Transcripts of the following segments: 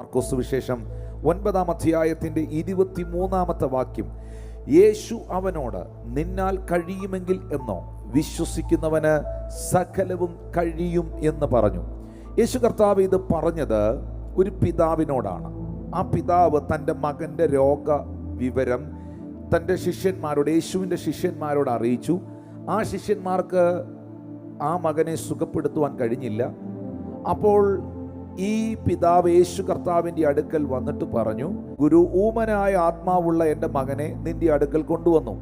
മർക്കോസ് വിശേഷം ഒൻപതാം അധ്യായത്തിന്റെ ഇരുപത്തിമൂന്നാമത്തെ വാക്യം. യേശു അവനോട് നിന്നാൽ കഴിയുമെങ്കിൽ എന്നോ വിശ്വസിക്കുന്നവന് സകലവും കഴിയും എന്ന് പറഞ്ഞു. യേശു കർത്താവ് ഇത് പറഞ്ഞത് ഒരു പിതാവിനോടാണ്. ആ പിതാവ് തന്റെ മകന്റെ രോഗ വിവരം തന്റെ ശിഷ്യന്മാരോട് യേശുവിന്റെ ശിഷ്യന്മാരോട് അറിയിച്ചു. ആ ശിഷ്യന്മാർക്ക് ആ മകനെ സുഖപ്പെടുത്തുവാൻ കഴിഞ്ഞില്ല. അപ്പോൾ ഈ പിതാവ് യേശു കർത്താവിന്റെ അടുക്കൽ വന്നിട്ട് പറഞ്ഞു ഗുരു ഊമനായ ആത്മാവുള്ള എന്റെ മകനെ നിന്റെ അടുക്കൽ കൊണ്ടുവന്നു.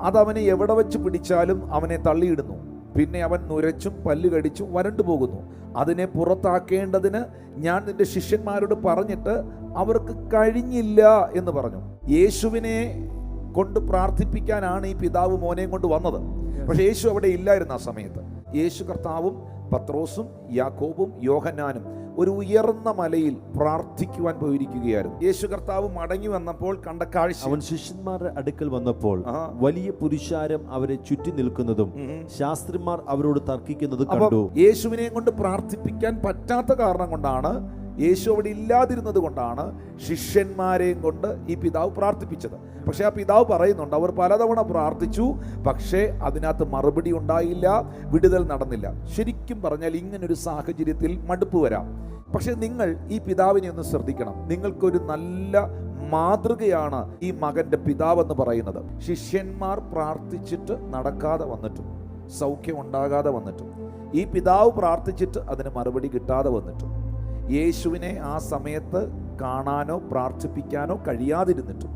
അതവനെ എവിടെ വെച്ച് പിടിച്ചാലും അവനെ തള്ളിയിടുന്നു. പിന്നെ അവൻ നുരച്ചും പല്ല് കടിച്ചും വരണ്ടു പോകുന്നു. അതിനെ പുറത്താക്കേണ്ടതിന് ഞാൻ നിന്റെ ശിഷ്യന്മാരോട് പറഞ്ഞിട്ട് അവർക്ക് കഴിഞ്ഞില്ല എന്ന് പറഞ്ഞു. യേശുവിനെ കൊണ്ട് പ്രാർത്ഥിപ്പിക്കാനാണ് ഈ പിതാവ് മോനെയും കൊണ്ട് വന്നത്. പക്ഷേ യേശു അവിടെ ഇല്ലായിരുന്നു ആ സമയത്ത്. യേശു കർത്താവും പത്രോസും യാക്കോബും യോഹന്നാനും ഒരു ഉയർന്ന മലയിൽ പ്രാർത്ഥിക്കുവാൻ പോയിരിക്കുകയായിരുന്നു. യേശു കർത്താവ് മടങ്ങി വന്നപ്പോൾ കണ്ട കാഴ്ച. അവൻ ശിഷ്യന്മാരുടെ അടുക്കൽ വന്നപ്പോൾ വലിയ പുരുഷാരം അവരെ ചുറ്റി നിൽക്കുന്നതും. ശാസ്ത്രിമാർ അവരോട് തർക്കിക്കുന്നത് കണ്ടു. യേശുവിനെ കൊണ്ട് പ്രാർത്ഥിപ്പിക്കാൻ പറ്റാത്ത കാരണം കൊണ്ടാണ് യേശു അവിടെ ഇല്ലാതിരുന്നത് കൊണ്ടാണ് ശിഷ്യന്മാരെയും കൊണ്ട് ഈ പിതാവ് പ്രാർത്ഥിപ്പിച്ചത്. പക്ഷേ ആ പിതാവ് പറയുന്നുണ്ട് അവർ പലതവണ പ്രാർത്ഥിച്ചു പക്ഷേ അതിനകത്ത് മറുപടി ഉണ്ടായില്ല വിടുതൽ നടന്നില്ല. ശരിക്കും പറഞ്ഞാൽ ഇങ്ങനൊരു സാഹചര്യത്തിൽ മടുപ്പ് വരാം. പക്ഷേ നിങ്ങൾ ഈ പിതാവിനെ ഒന്ന് ശ്രദ്ധിക്കണം. നിങ്ങൾക്കൊരു നല്ല മാതൃകയാണ് ഈ മകന്റെ പിതാവെന്ന് പറയുന്നത്. ശിഷ്യന്മാർ പ്രാർത്ഥിച്ചിട്ട് നടക്കാതെ വന്നിട്ടും സൗഖ്യം ഉണ്ടാകാതെ വന്നിട്ടും ഈ പിതാവ് പ്രാർത്ഥിച്ചിട്ട് അതിന് മറുപടി കിട്ടാതെ വന്നിട്ടും യേശുവിനെ ആ സമയത്ത് കാണാനോ പ്രാർത്ഥിപ്പിക്കാനോ കഴിയാതിരുന്നിട്ടും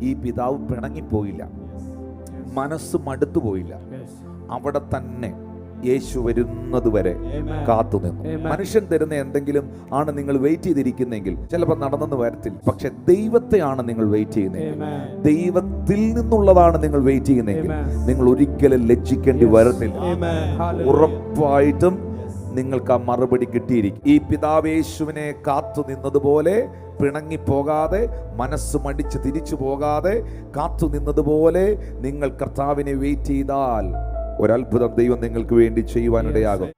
ഈ പിതാവ് പിണങ്ങിപ്പോയില്ല. മനസ്സ് മടുത്തു പോയില്ല. അവിടെ തന്നെ യേശു വരുന്നത് വരെ കാത്തു നിന്നു. മനുഷ്യൻ തരുന്ന എന്തെങ്കിലും ആണ് നിങ്ങൾ വെയിറ്റ് ചെയ്തിരിക്കുന്നെങ്കിൽ ചിലപ്പോൾ നടന്നെന്ന് വരത്തില്ല. പക്ഷെ ദൈവത്തെയാണ് നിങ്ങൾ വെയിറ്റ് ചെയ്യുന്നത് ദൈവത്തിൽ നിന്നുള്ളതാണ് നിങ്ങൾ വെയിറ്റ് ചെയ്യുന്നെങ്കിൽ നിങ്ങൾ ഒരിക്കലും ലജ്ജിക്കേണ്ടി വരത്തില്ല. ഉറപ്പായിട്ടും നിങ്ങൾക്ക് ആ മറുപടി കിട്ടിയിരിക്കും. ഈ പിതാവേശുവിനെ കാത്തു നിന്നതുപോലെ പിണങ്ങിപ്പോകാതെ മനസ്സ് മടിച്ച് തിരിച്ചു പോകാതെ കാത്തു നിന്നതുപോലെ നിങ്ങൾ കർത്താവിനെ വെയിറ്റ് ചെയ്താൽ ഒരത്ഭുതം ദൈവം നിങ്ങൾക്ക് വേണ്ടി ചെയ്യുവാനിടയാകും.